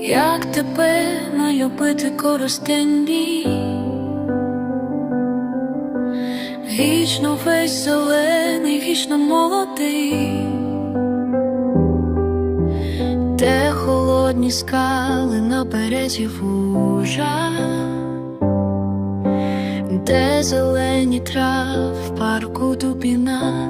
як тебе маю бити коростені. Вічно весь зелений, вічно молодий, де холодні скали на березі вужа, де зелені трав в парку дубіна.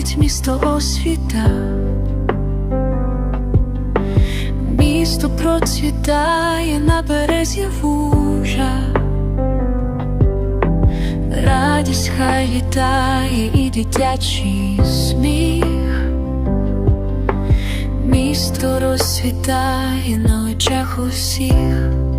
Сходить, місто освіта, місто процвітає на березі вужа, радість хай літає і дитячий сміх, місто розцвітає на очах усіх.